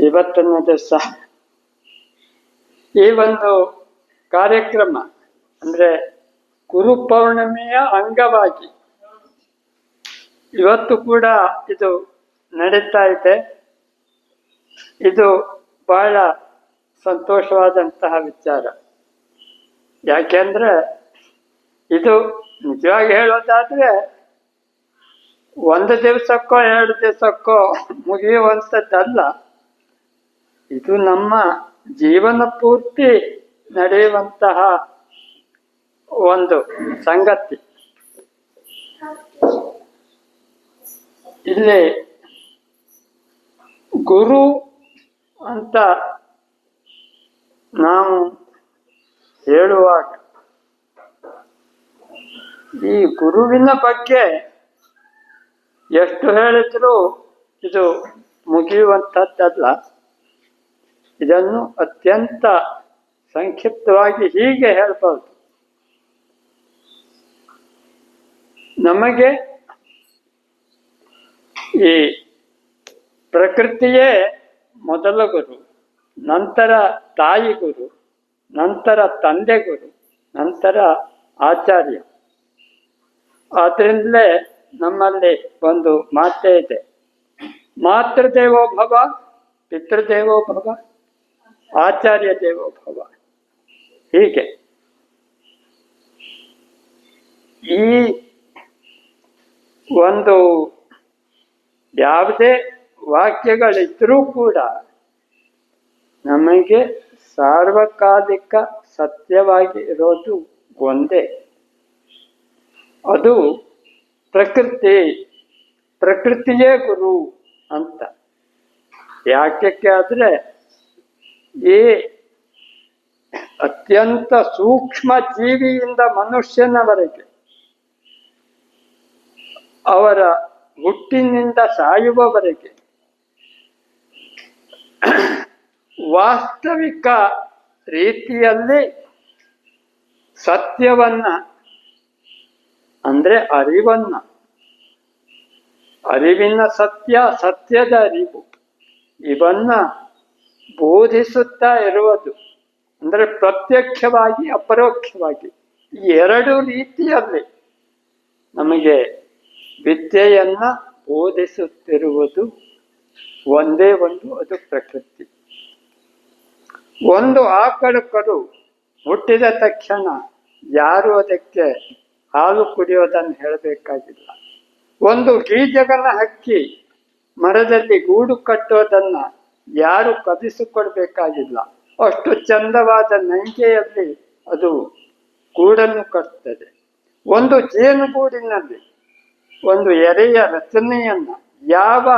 ಇವತ್ತಿನ ದಿವಸ ಈ ಒಂದು ಕಾರ್ಯಕ್ರಮ, ಅಂದ್ರೆ ಗುರು ಪೌರ್ಣಿಮೆಯ ಅಂಗವಾಗಿ ಇವತ್ತು ಕೂಡ ಇದು ನಡೀತಾ ಇದೆ. ಇದು ಬಹಳ ಸಂತೋಷವಾದಂತಹ ವಿಚಾರ. ಯಾಕೆಂದ್ರೆ ಇದು ನಿಜವಾಗಿ ಹೇಳೋದಾದ್ರೆ ಒಂದು ದಿವಸಕ್ಕೋ, ಎರಡು ದಿವಸಕ್ಕೋ ಮುಗಿಯುವಂಥದ್ದಲ್ಲ. ಇದು ನಮ್ಮ ಜೀವನ ಪೂರ್ತಿ ನಡೆಯುವಂತಹ ಒಂದು ಸಂಗತಿ. ಇಲ್ಲಿ ಗುರು ಅಂತ ನಾವು ಹೇಳುವಾಗ ಈ ಗುರುವಿನ ಬಗ್ಗೆ ಎಷ್ಟು ಹೇಳಿದ್ರು ಇದು ಮುಗಿಯುವಂಥದ್ದಲ್ಲ. ಇದನ್ನು ಅತ್ಯಂತ ಸಂಕ್ಷಿಪ್ತವಾಗಿ ಹೀಗೆ ಹೇಳ್ಬೋದು. ನಮಗೆ ಈ ಪ್ರಕೃತಿಯೇ ಮೊದಲ ಗುರು, ನಂತರ ತಾಯಿ ಗುರು, ನಂತರ ತಂದೆ ಗುರು, ನಂತರ ಆಚಾರ್ಯ. ಆದ್ರಿಂದಲೇ ನಮ್ಮಲ್ಲಿ ಒಂದು ಮಾತೆ ಇದೆ. ಮಾತೃದೇವೋ ಭವ, ಪಿತೃದೇವೋ ಭವ, ಆಚಾರ್ಯ ದೇವೋ ಭವ. ಹೀಗೆ. ಈ ಒಂದು ಯಾವುದೇ ವಾಕ್ಯಗಳಿದ್ರೂ ಕೂಡ ನಮಗೆ ಸಾರ್ವಕಾಲಿಕ ಸತ್ಯವಾಗಿ ಇರೋದು ಒಂದೇ. ಅದು ಪ್ರಕೃತಿ, ಪ್ರಕೃತಿಯೇ ಗುರು ಅಂತ. ಯಾಕೆ ಆದರೆ ಈ ಅತ್ಯಂತ ಸೂಕ್ಷ್ಮ ಜೀವಿಯಿಂದ ಮನುಷ್ಯನವರೆಗೆ ಅವರ ಹುಟ್ಟಿನಿಂದ ಸಾಯುವವರೆಗೆ ವಾಸ್ತವಿಕ ರೀತಿಯಲ್ಲಿ ಸತ್ಯವನ್ನ ಅಂದ್ರೆ ಅರಿವನ್ನ. ಅರಿವಿನ ಸತ್ಯ, ಸತ್ಯದ ಅರಿವು. ಇವನ್ನ ಬೋಧಿಸುತ್ತಾ ಇರುವುದು. ಅಂದ್ರೆ ಪ್ರತ್ಯಕ್ಷವಾಗಿ, ಅಪರೋಕ್ಷವಾಗಿ. ಎರಡು ರೀತಿಯಲ್ಲಿ ನಮಗೆ ವಿದ್ಯೆಯನ್ನ ಬೋಧಿಸುತ್ತಿರುವುದು ಒಂದೇ ಒಂದು, ಅದು ಪ್ರಕೃತಿ. ಒಂದು ಆಕಳು ಕರು ಹುಟ್ಟಿದ ತಕ್ಷಣ ಯಾರು ಅದಕ್ಕೆ ಹಾಲು ಕುಡಿಯೋದನ್ನು ಹೇಳಬೇಕಾಗಿಲ್ಲ. ಒಂದು ಬೀಜಗಳ ಹಕ್ಕಿ ಮರದಲ್ಲಿ ಗೂಡು ಕಟ್ಟೋದನ್ನ ಯಾರು ಕದಿಸಿಕೊಡ್ಬೇಕಾಗಿಲ್ಲ. ಅಷ್ಟು ಚಂದವಾದ ನಂಗೆಯಲ್ಲಿ ಅದು ಗೂಡನ್ನು ಕಟ್ತದೆ. ಒಂದು ಜೇನುಗೂಡಿನಲ್ಲಿ ಒಂದು ಎರೆಯ ರಚನೆಯನ್ನ ಯಾವ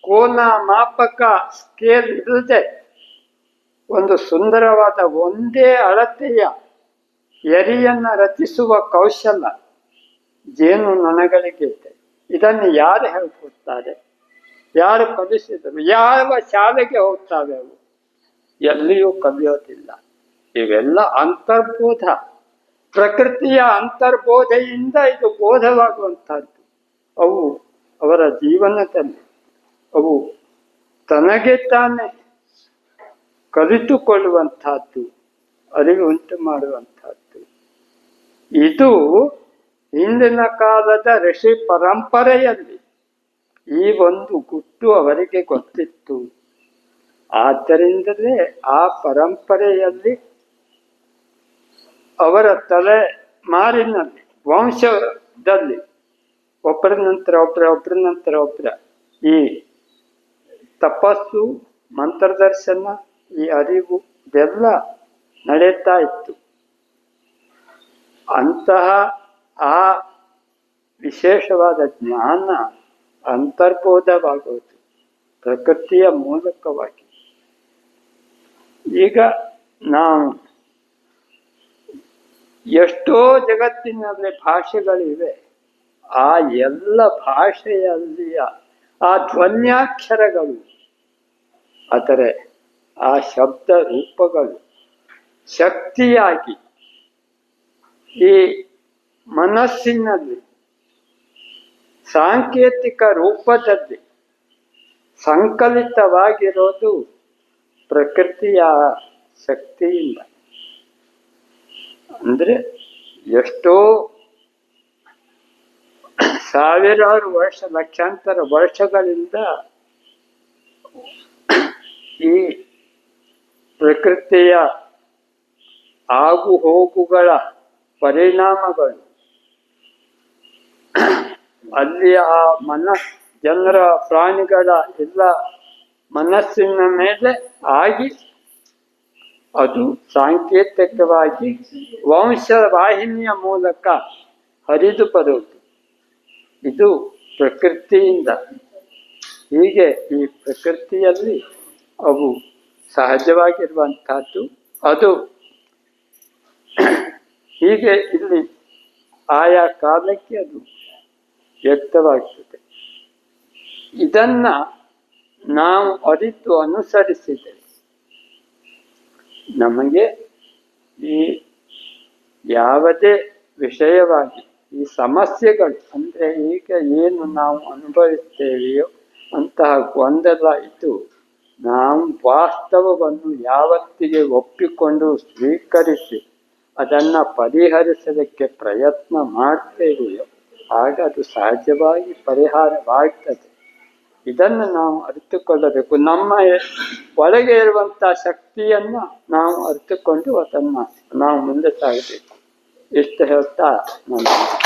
ಕೋನ ಮಾಪಕ ಸ್ಕೇಲ್ ಇಲ್ಲದೆ ಒಂದು ಸುಂದರವಾದ ಒಂದೇ ಅಳತೆಯ ಎರಿಯನ್ನ ರಚಿಸುವ ಕೌಶಲ ಜೇನು ಇದೆ ಇದನ್ನು ಯಾರು ಹೇಳ್ಕೊಡ್ತಾರೆ? ಯಾರು ಕಲಿಸಿದರು? ಯಾವ ಶಾಲೆಗೆ ಹೋಗ್ತಾವೆ ಅವು? ಎಲ್ಲಿಯೂ ಕಲಿಯೋದಿಲ್ಲ. ಇವೆಲ್ಲ ಅಂತರ್ಬೋಧ. ಪ್ರಕೃತಿಯ ಅಂತರ್ಬೋಧೆಯಿಂದ ಇದು ಬೋಧವಾಗುವಂಥದ್ದು. ಅವು ಅವರ ಜೀವನದಲ್ಲಿ, ಅವು ತನಗೆ ತಾನೇ ಕಲಿತುಕೊಳ್ಳುವಂಥದ್ದು, ಅರಿವು ಉಂಟು ಮಾಡುವಂತಹದ್ದು ಇದು ಹಿಂದಿನ ಕಾಲದ ಋಷಿ ಪರಂಪರೆಯಲ್ಲಿ ಈ ಒಂದು ಗುಟ್ಟು ಅವರಿಗೆ ಗೊತ್ತಿತ್ತು. ಆದ್ದರಿಂದಲೇ ಆ ಪರಂಪರೆಯಲ್ಲಿ ಅವರ ತಲೆ ಮಾರಿನಲ್ಲಿ, ವಂಶದಲ್ಲಿ, ಒಬ್ಬರ ನಂತರ ಒಬ್ಬರ ಒಬ್ಬರ ನಂತರ ಒಬ್ಬರ, ಈ ತಪಸ್ಸು, ಮಂತ್ರದರ್ಶನ, ಈ ಅರಿವು ಇದೆಲ್ಲ ನಡೀತಾ ಇತ್ತು. ಅಂತಹ ಆ ವಿಶೇಷವಾದ ಜ್ಞಾನ ಅಂತರ್ಬೋಧವಾಗುವುದು, ಪ್ರಕೃತಿಯ ಮೂಲಕವಾಗಿ. ಈಗ ನಾವು ಎಷ್ಟೋ ಜಗತ್ತಿನಲ್ಲಿ ಭಾಷೆಗಳಿವೆ, ಆ ಎಲ್ಲ ಭಾಷೆಯಲ್ಲಿಯ ಆ ಧ್ವನ್ಯಾಕ್ಷರಗಳು, ಆದರೆ ಆ ಶಬ್ದ ರೂಪಗಳು ಶಕ್ತಿಯಾಗಿ ಈ ಮನಸ್ಸಿನಲ್ಲಿ ಸಾಂಕೇತಿಕ ರೂಪದಲ್ಲಿ ಸಂಕಲಿತವಾಗಿರೋದು ಪ್ರಕೃತಿಯ ಶಕ್ತಿಯಿಂದ. ಅಂದ್ರೆ ಎಷ್ಟೋ ಸಾವಿರಾರು ವರ್ಷ, ಲಕ್ಷಾಂತರ ವರ್ಷಗಳಿಂದ ಈ ಪ್ರಕೃತಿಯ ಆಗು ಹೋಗುಗಳ ಪರಿಣಾಮಗಳು. ಅಲ್ಲಿ ಆ ಮನ, ಜನರ ಪ್ರಾಣಿಗಳ ಎಲ್ಲ ಮನಸ್ಸಿನ ಮೇಲೆ ಆಗಿ ಅದು ಸಾಂಕೇತಿಕವಾಗಿ ವಂಶವಾಹಿನಿಯ ಮೂಲಕ ಹರಿದು ಬರುವುದು ಇದು ಪ್ರಕೃತಿಯಿಂದ. ಹೀಗೆ ಈ ಪ್ರಕೃತಿಯಲ್ಲಿ ಅವು ಸಹಜವಾಗಿರುವಂತಹದ್ದು ಅದು ಹೀಗೆ ಇಲ್ಲಿ ಆಯಾ ಕಾಲಕ್ಕೆ ಅದು ವ್ಯಕ್ತವಾಗ್ತದೆ. ಇದನ್ನ ನಾವು ಅರಿತು ಅನುಸರಿಸಿದರೆ ನಮಗೆ ಈ ಯಾವುದೇ ವಿಷಯವಾಗಿ ಈ ಸಮಸ್ಯೆಗಳು ಅಂದರೆ ಈಗ ಏನು ನಾವು ಅನುಭವಿಸ್ತೇವೆಯೋ ಅಂತಹ ಗೊಂದಲ ಇದ್ದು ನಾವು ವಾಸ್ತವವನ್ನು ಯಾವತ್ತಿಗೆ ಒಪ್ಪಿಕೊಂಡು ಸ್ವೀಕರಿಸಿ ಅದನ್ನ ಪರಿಹರಿಸಲಿಕ್ಕೆ ಪ್ರಯತ್ನ ಮಾಡ್ತೇವೆಯೋ ಆಗ ಅದು ಸಹಜವಾಗಿ ಪರಿಹಾರವಾಗ್ತದೆ. ಇದನ್ನು ನಾವು ಅರಿತುಕೊಳ್ಳಬೇಕು. ನಮ್ಮ ಒಳಗೆ ಇರುವಂತಹ ಶಕ್ತಿಯನ್ನ ನಾವು ಅರಿತುಕೊಂಡು ಅದನ್ನ ನಾವು ಮುಂದೆ ಸಾಗಬೇಕು. ಇಷ್ಟು ಹೇಳ್ತಾ ನಾನು.